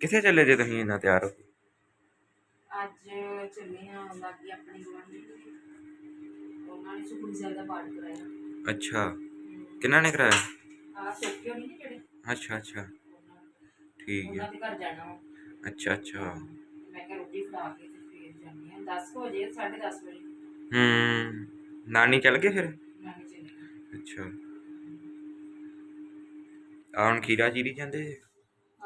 ਕਿੱਥੇ ਚੱਲੇ ਜੇ ਤੁਸੀਂ ਇੰਨਾ ਤਿਆਰ ਹੋ ਕੇ? ਅੱਜ ਚੱਲੇ ਆ ਲਾਗੀ ਆਪਣੀ ਗਵਾਂਢੀ ਉਹਨਾਂ ਨੇ ਸੁਖਮਨੀ ਸਾਹਿਬ ਦਾ ਪਾਠ ਕਰਾਇਆ। ਅੱਛਾ। ਕਿਹਨਾਂ ਨੇ ਕਰਾਇਆ? ਆ ਸੋਕਿਓ ਨਹੀਂ ਜਿਹੜੇ? ਅੱਛਾ ਅੱਛਾ। ਉਹਨਾਂ ਠੀਕ ਉਹਨਾਂ ਹੈ ਦੇ ਘਰ ਜਾਣਾ ਵਾ। ਅੱਛਾ ਅੱਛਾ। ਮੈਂ ਕਿਹਾ ਰੋਟੀ ਖਾ ਕੇ ਤੇ ਫੇਰ ਜਾਂਦੀ ਆ 10 ਵਜੇ 10:30 ਵਜੇ। ਹੂੰ। ਨਾਨੀ ਚੱਲ ਗਏ ਫਿਰ? ਮੈਂ ਚੱਲੀ। ਅੱਛਾ। ਆ ਹੁਣ ਖੀਰਾ ਚੀਰੀ ਜਾਂਦੇ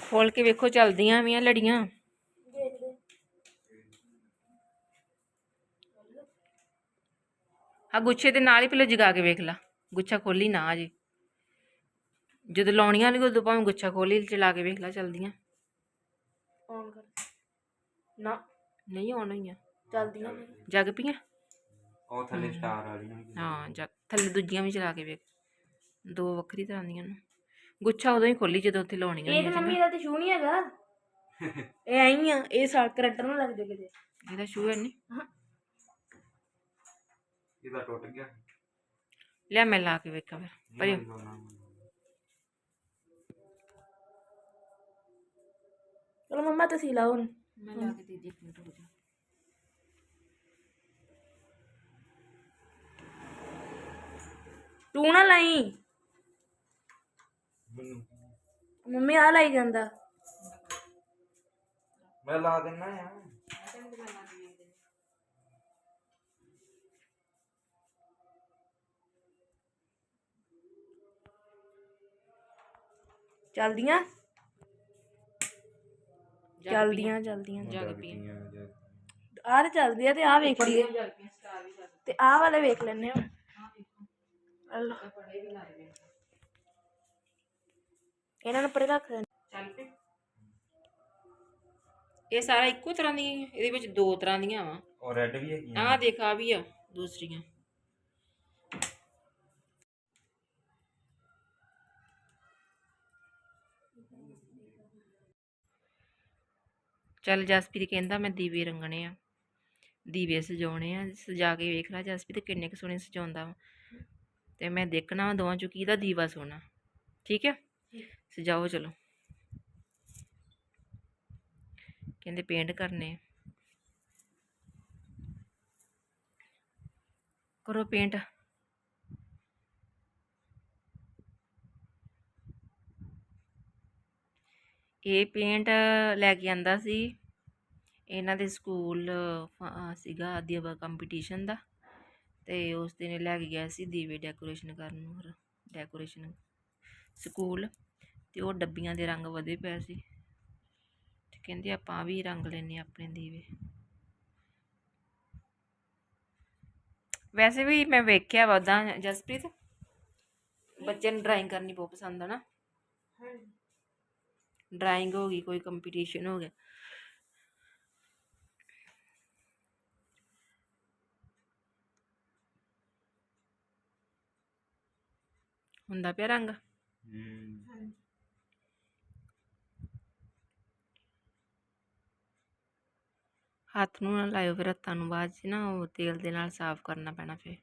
ਖੋਲ ਕੇ ਵੇਖੋ ਚੱਲਦੀਆਂ ਵੀਆਂ ਲੜੀਆਂ। ਆ ਗੁੱਛੇ ਦੇ ਨਾਲ ਹੀ ਪਹਿਲਾਂ ਜਗਾ ਕੇ ਵੇਖ ਲਾ। ਗੁੱਛਾ ਖੋਲੀ ਨਾ ਅਜੇ। ਜਦੋਂ ਲਾਉਣੀਆਂ ਨਹੀਂ ਉਦੋਂ ਭਾਵੇਂ ਗੁੱਛਾ ਖੋਲੀ ਚਲਾ ਕੇ ਵੇਖ ਲਾ ਚੱਲਦੀਆਂ। ਔਨ ਕਰ। ਨਾ। ਨਹੀਂ ਆਉਣ ਹੋਈਆਂ। ਚੱਲਦੀਆਂ ਜਗ ਪਈਆਂ? ਉਹ ਥੱਲੇ ਸਟਾਰ ਵਾਲੀਆਂ ਹਾਂ ਜਗ। ਥੱਲੇ ਦੂਜੀਆਂ ਵੀ ਚਲਾ ਕੇ ਵੇਖ। ਦੋ ਵੱਖਰੀ ਤਰ੍ਹਾਂ ਦੀਆਂ ਨੇ। ਗੁੱਛਾ ਉਦੋਂ ਹੀ ਖੋਲੀ ਜਦੋਂ ਉੱਥੇ ਲਾਉਣੀਆਂ ਇਹ ਤਾਂ ਮੰਮੀ ਨਾ। ਦਾ ਤੇ ਸ਼ੂ ਨਹੀਂ ਹੈਗਾ। ਇਹ ਆਈ ਆ ਇਹ ਸਾਲ ਕਰੰਟ ਨਾ ਲੱਗ ਜੇ ਕਿਤੇ। ਇਹਦਾ ਸ਼ੂ ਹੈ ਨਹੀਂ ਇਹਦਾ ਟੁੱਟ ਗਿਆ। ਲਿਆ ਮੈਂ ਲਾ ਕੇ ਵੇਖਾਂ ਫਿਰ ਪਰ ਚਲੋ ਮੰਮਾ ਤੁਸੀਂ ਲਾਓ ਹੁਣ। ਮੈਂ ਲਾ ਕੇ ਦੇ ਦੇ ਇੱਕ ਮਿੰਟ ਰੁਕ ਜਾ। ਤੂੰ ਨਾ ਲਾਈ। ਮੰਮੀ ਆ ਲਾਈ ਜਾਂਦਾ ਮੈਂ ਲਾ ਦਿੰਨਾ ਆ ਚੱਲਦੀਆਂ ਜਗ ਚੱਲਦੀਆਂ ਚੱਲਦੀਆਂ ਜਗ ਪੀਆਂ ਆਹ ਤੇ ਚੱਲਦੀ ਆ ਤੇ ਆਹ ਵੇਖ ਲਈਏ ਜਗ ਪੀਆਂ ਸਟਾਰ ਵੀ ਜਗ ਤੇ ਆਹ ਵਾਲੇ ਵੇਖ ਲੈਣੇ ਹੁਣ ਹਾਂ ਵੇਖੋ ਅੱਲੋ ਇਹ ਬੜੇ ਵੀ ਲਾ ਦੇ ਇਹਨਾਂ ਨੂੰ ਪਰੇ ਰੱਖ ਦੇ ਚੱਲ ਪਏ ਇਹ ਸਾਰਾ ਇੱਕੋ ਤਰ੍ਹਾਂ ਦੀ ਹੈ ਇਹਦੇ ਵਿੱਚ ਦੋ ਤਰ੍ਹਾਂ ਦੀਆਂ ਵਾ। ਉਹ ਰੈੱਡ ਵੀ ਹੈਗੀ ਆਹ ਦੇਖ ਆ ਵੀ ਆ ਦੂਸਰੀਆਂ। ਚੱਲ ਜਸਪੀਤ ਕਹਿੰਦਾ ਮੈਂ ਦੀਵੇ ਰੰਗਣੇ ਆ। ਦੀਵੇ ਸਜਾਉਣੇ ਆ ਸਜਾ ਕੇ ਵੇਖ ਲੈ ਜਸਪੀਤ ਕਿੰਨੇ ਕੁ ਸੋਹਣੇ ਸਜਾਉਂਦਾ ਵਾ। ਤੇ ਮੈਂ ਦੇਖਣਾ ਵਾ ਦੋਵਾਂ ਚੋਂ ਕਿਹਦਾ ਦੀਵਾ ਸੋਹਣਾ। ਠੀਕ ਹੈ ਸਜਾਓ ਚਲੋ। ਕਹਿੰਦੇ ਪੇਂਟ ਕਰਨੇ ਕਰੋ ਪੇਂਟ ਇਹ ਪੇਂਟ ਲੈ ਕੇ ਆਂਦਾ ਸੀ। ਇਹਨਾਂ ਦੇ ਸਕੂਲ ਸੀਗਾ ਦੀਵਾ ਕੰਪੀਟੀਸ਼ਨ ਦਾ। ਤੇ ਉਸ ਦਿਨ ਇਹ ਲੈ ਕੇ ਗਿਆ ਸੀ ਦੀਵੇ ਡੈਕੋਰੇਸ਼ਨ ਕਰਨ ਨੂੰ ਡੈਕੋਰੇਸ਼ਨ ਸਕੂਲ। ਤੇ ਉਹ ਡੱਬੀਆਂ ਦੇ ਰੰਗ ਵਧੇ ਪਏ ਸੀ ਤੇ ਕਹਿੰਦੇ ਆਪਾਂ ਵੀ ਰੰਗ ਲੈਨੇ ਆਪਣੇ ਦੀਵੇ। ਵੈਸੇ ਵੀ ਮੈਂ ਵੇਖਿਆ ਵਾ ਉਦਾਂ ਜਸਪ੍ਰੀਤ, ਬੱਚਿਆਂ ਨੂੰ ਡਰਾਇੰਗ ਕਰਨੀ ਬਹੁਤ ਪਸੰਦ ਆ ਨਾ। ਡਰਾਇੰਗ ਹੋ ਗਈ, ਕੋਈ ਕੰਪੀਟੀਸ਼ਨ ਹੋ ਗਿਆ। ਹੁੰਦਾ ਪਿਆ ਰੰਗ? ਹੂੰ। ਹੱਥ ਨੂੰ ਨਾ ਲਾਇਓ ਫਿਰ ਹੱਥਾਂ ਨੂੰ ਬਾਅਦ 'ਚ ਨਾ ਉਹ ਤੇਲ ਦੇ ਨਾਲ ਸਾਫ਼ ਕਰਨਾ ਪੈਣਾ ਫਿਰ।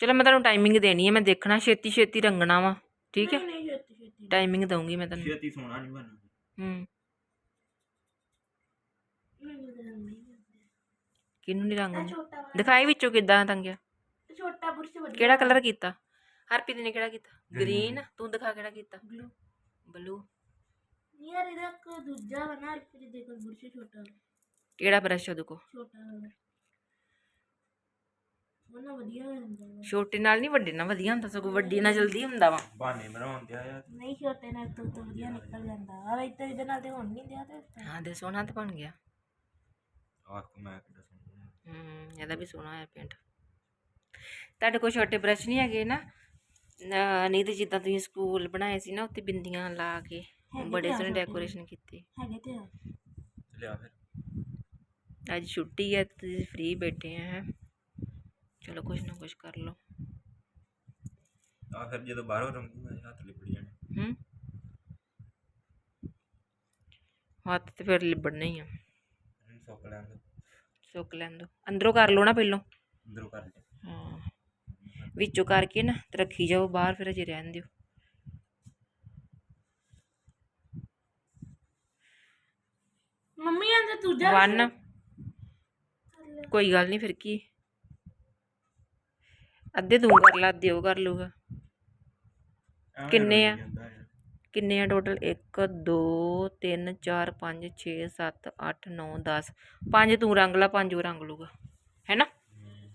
ਚਲੋ ਮੈਂ ਤੁਹਾਨੂੰ ਟਾਈਮਿੰਗ ਦੇਣੀ ਹੈ ਮੈਂ ਦੇਖਣਾ ਛੇਤੀ ਛੇਤੀ ਰੰਗਣਾ ਵਾ ਠੀਕ ਹੈ ਨਹੀਂ ਛੇਤੀ ਛੇਤੀ। ਟਾਈਮਿੰਗ ਦਊਂਗੀ ਮੈਂ ਤੁਹਾਨੂੰ ਛੇਤੀ ਸੋਣਾ ਨਹੀਂ ਬਣਨਾ ਹੂੰ। ਕਿਹਨੂੰ ਨਹੀਂ ਰੰਗ ਆਹ ਆਉਂਦਾ? ਛੋਟਾ ਵਾਲਾ। ਦਿਖਾਈ ਵਿੱਚੋਂ ਕਿੱਦਾਂ ਟੰਗਿਆ ਛੋਟਾ ਬੁਰਸ਼ ਵੱਡਾ ਕਿਹੜਾ ਕਲਰ ਕੀਤਾ? ਹਰਪ੍ਰੀਤ ਨੇ ਕਿਹੜਾ ਕੀਤਾ? ਗ੍ਰੀਨ। ਤੂੰ ਦਿਖਾ ਕਿਹੜਾ ਕੀਤਾ? ਬਲੂ ਬਲੂ ਯਾਰ ਇਹਦਾ ਇੱਕ ਦੂਜਾ ਬਣਾ ਫਿਰ ਦੇਖੋ ਬੁਰਸ਼ ਛੋਟਾ। ਵਾਲਾ, ਕਿਹੜਾ ਬ੍ਰਸ਼ ਉਹਦੇ ਕੋ ਛੋਟਾ। ਵਾਲਾ ਉਹ ਨਾ ਵਧੀਆ ਹੋ ਜਾਂਦਾ ਵਾ। ਛੋਟੇ ਨਾਲ ਨਹੀਂ ਵੱਡੇ ਨਾਲ ਵਧੀਆ ਹੁੰਦਾ ਸਗੋਂ ਵੱਡੀ ਨਾਲ ਜਲਦੀ ਹੁੰਦਾ ਵਾ। ਬਹਾਨੇ ਬਣਾਉਣ ਆਇਆ ਨਹੀਂ ਛੋਟੇ ਨਾਲ ਤੋਂ ਤੋਂ ਵਧੀਆ ਨਿਕਲ ਜਾਂਦਾ। ਆ ਇੱਧਰ ਇਹਦੇ ਨਾਲ ਤੇ ਹੁਣ ਨਹੀਂ ਦਿਆ ਤੇ ਹਾਂ ਦੇ ਸੋਹਣਾ ਤਾਂ ਬਣ ਗਿਆ। ਆਖ ਮੈਂ ਕਿੱਦਾਂ ਇਹਦਾ ਵੀ ਸੋਹਣਾ ਹੈ ਪੇਂਟ ਤੁਹਾਡੇ ਕੋਲ ਛੋਟੇ ਬ੍ਰਸ਼ ਨਹੀਂ ਹੈਗੇ ਨਾ? ਨਹੀਂ ਤੇ ਜਿੱਦਾਂ ਤੁਸੀਂ ਸਕੂਲ ਬਣਾਏ ਸੀ ਨਾ ਉੱਤੇ ਬਿੰਦੀਆਂ ਲਾ ਕੇ। ਬੜੇ ਸੋਹਣੇ। ਡੈਕੋਰੇਸ਼ਨ ਕੀਤੀ। ਹੈਗੇ ਤੇ ਆ। ਲਿਆ ਫਿਰ। ਅੱਜ ਛੁੱਟੀ ਹੈ ਤੁਸੀਂ ਫ੍ਰੀ ਬੈਠੇ ਆ ਹੈਂ। ਚਲੋ ਕੁਛ ਨਾ ਕੁਛ ਕਰ ਲਓ। ਆ ਫਿਰ ਜਦੋਂ ਬਾਹਰੋਂ ਰੰਗੂਗਾ ਹੱਥ ਲਿਪੜ ਜਾਣੇ। ਹੂੰ। ਹੱਥ ਤੇ ਫਿਰ ਲਿਬੜਨਾ ਹੀ ਆ। ਸੁੱਕ ਲੈਣ ਦੋ। ਸੁੱਕ ਲੈਣ ਦੋ। ਅੰਦਰੋਂ ਕਰ ਲਓ ਨਾ ਪਹਿਲੋਂ। ਅੰਦਰੋਂ ਕਰ ਲਿਆ ਹਾਂ। ਵਿੱਚੋਂ ਕਰਕੇ ਨਾ ਤੇ ਰੱਖੀ ਜਾਓ ਬਾਹਰ ਫਿਰ ਅਜੇ ਰਹਿਣ ਦਿਓ। ਤੂੰ ਕੋਈ ਗੱਲ ਨਹੀਂ ਫਿਰ ਕੀ? ਅੱਧੇ ਤੂੰ ਕਰ ਲਾ ਅੱਧੇ ਉਹ ਕਰ ਲੂਗਾ ਕਿੰਨੇ ਆ? ਰੰਗੀ। ਕਿੰਨੇ ਆ ਟੋਟਲ 1 2 3 4 5 6 7 8 9 10 ਪੰਜ ਤੂੰ ਰੰਗ ਲਾ ਪੰਜ ਉਹ ਰੰਗ ਲੂਗਾ ਹੈਨਾ ਹੂੰ।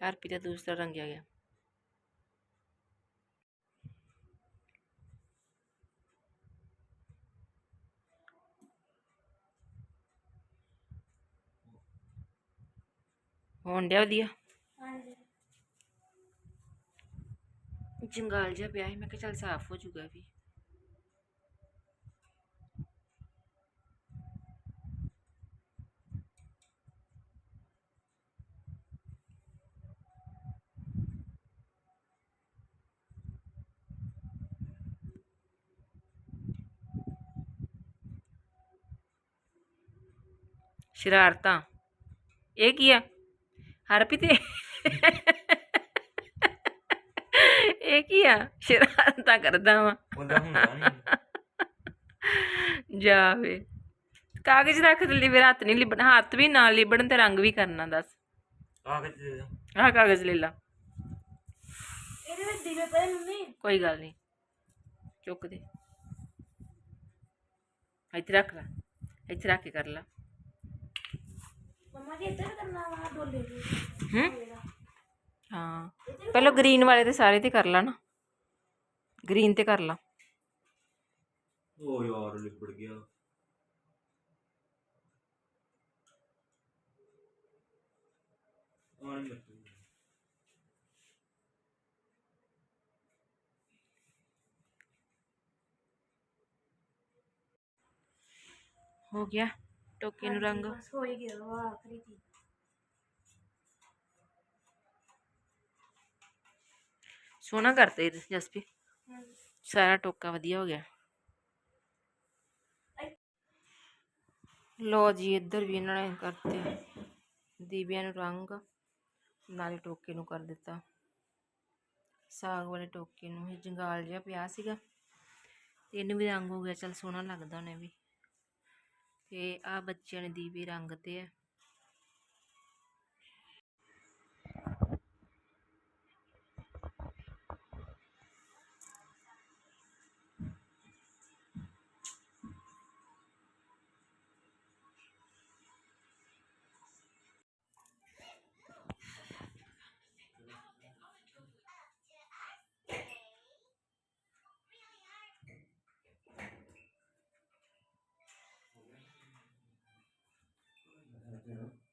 ਹਰਪੀ ਦਾ ਦੂਸਰਾ ਰੰਗਿਆ ਗਿਆ। ਹੋਣ ਡਿਆ ਵਧੀਆ। ਹਾਂਜੀ। ਜੰਗਾਲ ਜਿਹਾ ਪਿਆ ਸੀ ਮੈਂ ਕਿਹਾ ਚੱਲ ਸਾਫ਼ ਹੋ ਜਾਊਗਾ ਵੀ। ਸ਼ਰਾਰਤਾਂ। ਇਹ ਕੀ ਆ? ਹਰਪ੍ਰੀਤ ਇਹ ਇਹ ਕੀ ਆ ਸ਼ਰਾਰਤਾਂ ਕਰਦਾ ਵਾ ਉਹਦਾ ਹੁੰਦਾ ਨਹੀਂ ਜਾਵੇ ਕਾਗਜ਼ ਰੱਖ ਤੇ ਲਿਬਰ ਹੱਥ ਨਹੀਂ ਲਿਬਣ ਹੱਥ ਵੀ ਨਾਲ ਲਿਬੜਨ ਤੇ ਰੰਗ ਵੀ ਕਰਨਾ ਦੱਸ ਕਾਗਜ਼ ਦੇ। ਆਹ ਕਾਗਜ਼ ਲੈ ਲਾ ਇਹਦੇ ਵਿੱਚ ਦੀਵੇ ਪਏ ਮੰਮੀ। ਕੋਈ ਗੱਲ ਨਹੀਂ ਚੁੱਕ ਦੇ ਇੱਥੇ ਰੱਖ ਲੈ ਇੱਥੇ ਰੱਖ ਕੇ ਕਰ ਲਾ ਮੰਮਾ ਜੀ ਇੱਧਰ ਕਰਨਾ ਵਾ ਡੋਲੇ ਦੇ। ਹੂੰ? ਹਾਂ। ਪਹਿਲਾਂ ਗ੍ਰੀਨ ਵਾਲੇ ਤੇ ਸਾਰੇ ਤੇ ਕਰ ਲਾ ਨਾ। ਗ੍ਰੀਨ ਤੇ ਕਰ ਲਾ। ਉਹ ਯਾਰ ਲਿਪੜ ਗਿਆ। ਆਣ ਲੱਗ ਹੋ ਗਿਆ। ਟੋਕੇ ਨੂੰ ਰੰਗ। ਬਸ ਹੋ ਹੀ ਗਿਆ ਵਾ ਆਖਰੀ ਚੀਜ਼। ਸੋਹਣਾ ਕਰਤੇ ਜਸਪੀ ਸਾਰਾ ਟੋਕਾ ਵਧੀਆ ਹੋ ਗਿਆ। ਲੋ ਜੀ ਇੱਧਰ ਵੀ ਇਹਨਾਂ ਨੇ ਕਰਤੇ ਦੀਵਿਆਂ ਨੂੰ ਰੰਗ। ਨਾਲੇ ਟੋਕੇ ਨੂੰ ਕਰ ਦਿੱਤਾ। ਸਾਗ ਵਾਲੇ ਟੋਕੇ ਨੂੰ ਇਹ ਜੰਗਾਲ ਜਿਹਾ ਪਿਆ ਸੀਗਾ। ਤੇ ਇਹਨੂੰ ਵੀ ਰੰਗ ਹੋ ਗਿਆ ਚਲ ਸੋਹਣਾ ਲੱਗਦਾ ਉਹਨੇ ਵੀ। ਤੇ ਆ ਬੱਚਿਆਂ ਨੇ ਦੀਵੇ ਰੰਗ ਤੇ ਆ। you know